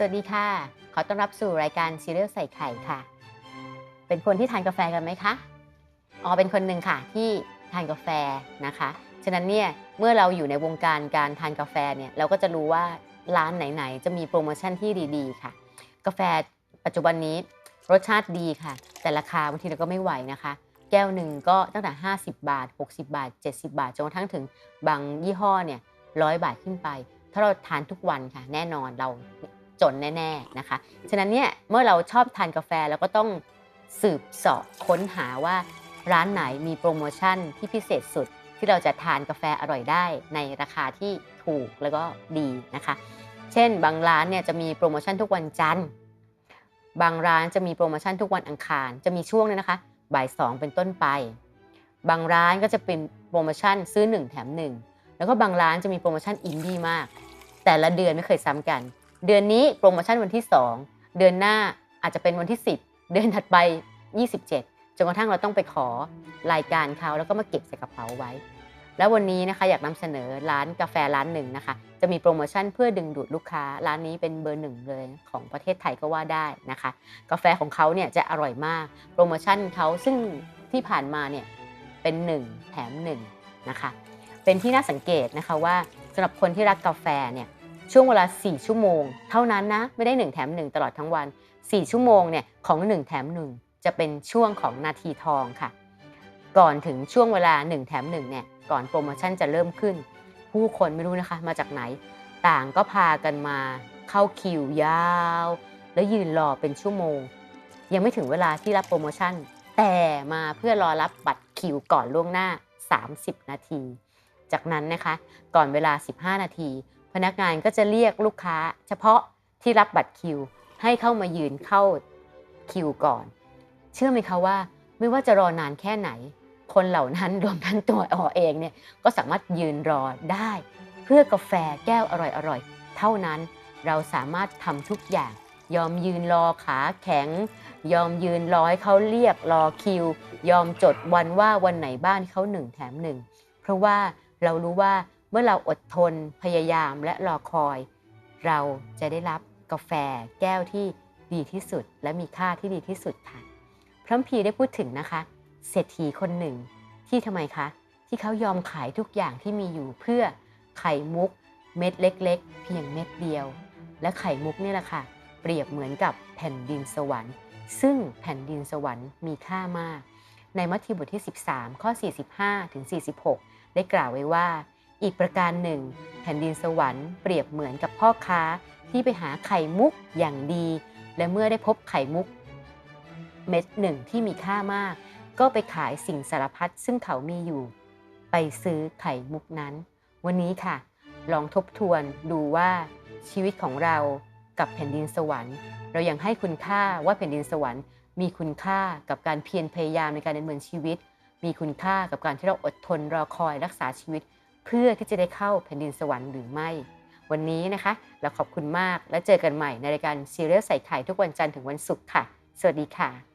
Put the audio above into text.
สวัสดีค่ะ ขอต้อนรับสู่รายการซีเรียลใส่ไข่ค่ะ เป็นคนที่ทานกาแฟกันไหมคะ อ๋อ เป็นคนหนึ่งค่ะที่ทานกาแฟนะคะ ฉะนั้นเนี่ยเมื่อเราอยู่ในวงการการทานกาแฟเนี่ยเราก็จะรู้ว่าร้านไหนๆ จะมีโปรโมชั่นที่ดีๆ ค่ะ กาแฟปัจจุบันนี้รสชาติดีค่ะ แต่ราคาบางทีเราก็ไม่ไหวนะคะ แก้วหนึ่งก็ตั้งแต่ 50 บาท 60 บาท 70 บาทจนกระทั่งถึงบางยี่ห้อเนี่ยร้อยบาทขึ้นไป ถ้าเราทานทุกวันค่ะ แน่นอนเรา จนแน่ๆนะคะ ฉะนั้นเนี่ยเมื่อเราชอบทานกาแฟเราก็ต้องสืบสาะค้นหาว่าร้านไหนมีโปรโมชั่นที่พิเศษสุดที่เราจะทานกาแฟอร่อยได้ในราคาที่ถูกแล้วก็ดีนะคะ เช่นบางร้านเนี่ยจะมีโปรโมชั่นทุกวันจันทร์ บางร้านจะมีโปรโมชั่นทุกวันอังคาร จะมีช่วงนึงนะคะ บ่ายสองเป็นต้นไป บางร้านก็จะเป็นโปรโมชั่นซื้อ 1 แถม 1 แล้วก็บางร้านจะมีโปรโมชั่นอินดี้มาก แต่ละเดือนไม่เคยซ้ำกัน เดือนนี้โปรโมชั่นวันที่ 2 เดือนหน้าอาจจะเป็นวันที่ 10 เดือนถัดไป 27จนกระทั่งเราต้องไปขอรายการเขาแล้วก็มาเก็บใส่กระเป๋าไว้ แล้ววันนี้นะคะอยากนำเสนอร้านกาแฟร้านหนึ่งนะคะ จะมีโปรโมชั่นเพื่อดึงดูดลูกค้า ร้านนี้เป็นเบอร์หนึ่งเลยของประเทศไทยก็ว่าได้นะคะ กาแฟของเขาเนี่ยจะอร่อยมาก โปรโมชั่นเขาซึ่งที่ผ่านมาเนี่ยเป็น 1 แถม1นะคะเป็นที่น่าสังเกตนะคะว่าสำหรับคนที่รักกาแฟเนี่ย ช่วงเวลา 4 ชั่วโมง เท่านั้นนะไม่ได้ 1 แถม 1 ตลอดทั้งวัน 4 ชั่วโมงเนี่ยของ 1 แถม 1 จะเป็นช่วงของนาทีทองค่ะ ก่อนถึงช่วงเวลา 1 แถม1เนี่ยก่อนโปรโมชั่นจะเริ่มขึ้น ผู้คนไม่รู้นะคะมาจากไหน ต่างก็พากันมาเข้าคิวยาว แล้วยืนรอเป็นชั่วโมง ยังไม่ถึงเวลาที่รับโปรโมชั่น แต่มาเพื่อรอรับบัตรคิวก่อนล่วงหน้า 30 นาที จากนั้นนะคะ ก่อนเวลา 15 นาที พนักงานก็จะเรียกลูกค้า เฉพาะที่รับบัตรคิว ให้เข้ามายืนเข้าคิวก่อน เชื่อไหมคะว่าไม่ว่าจะรอนานแค่ไหน คนเหล่านั้นรวมทั้งตัวออเองเนี่ยก็สามารถยืนรอได้ เพื่อกาแฟแก้วอร่อยๆเท่านั้นเราสามารถทำทุกอย่าง ยอมยืนรอขาแข็ง ยอมยืนรอให้เขาเรียกรอคิว ยอมจดวันว่าวันไหนบ้านเขาหนึ่งแถมหนึ่งเพราะว่าเรารู้ว่า เมื่อเราอดทนพยายามและรอคอย เราจะได้รับกาแฟแก้วที่ดีที่สุด และมีค่าที่ดีที่สุดค่ะพระพีได้พูดถึงนะคะ เศรษฐีคนหนึ่ง ที่ทำไมคะ ที่เขายอมขายทุกอย่างที่มีอยู่เพื่อไข่มุก เม็ดเล็ก ๆ เพียงเม็ดเดียว และไข่มุกนี่แหละค่ะ เปรียบเหมือนกับแผ่นดินสวรรค์ ซึ่งแผ่นดินสวรรค์มีค่ามาก ในมัทธิวบทที่ 13 ข้อ 45ถึง46 ได้กล่าวไว้ว่า อีกประการหนึ่ง แผ่นดินสวรรค์เปรียบเหมือนกับพ่อค้าที่ไปหาไข่มุกอย่างดี และเมื่อได้พบไข่มุก เม็ดหนึ่งที่มีค่ามาก ก็ไปขายสิ่งสารพัดซึ่งเขามีอยู่ ไปซื้อไข่มุกนั้น วันนี้ค่ะ ลองทบทวนดูว่าชีวิตของเรากับแผ่นดินสวรรค์ เรายังให้คุณค่าว่าแผ่นดินสวรรค์ มีคุณค่ากับการเพียรพยายามในการดำเนินชีวิต มีคุณค่ากับการที่เราอดทนรอคอยรักษาชีวิต เพื่อที่จะได้เข้าแผ่นดินสวรรค์หรือไม่ วันนี้นะคะเราขอบคุณมากและเจอกันใหม่ในรายการซีเรียลใส่ไข่ทุกวันจันทร์ถึงวันศุกร์ค่ะ สวัสดีค่ะ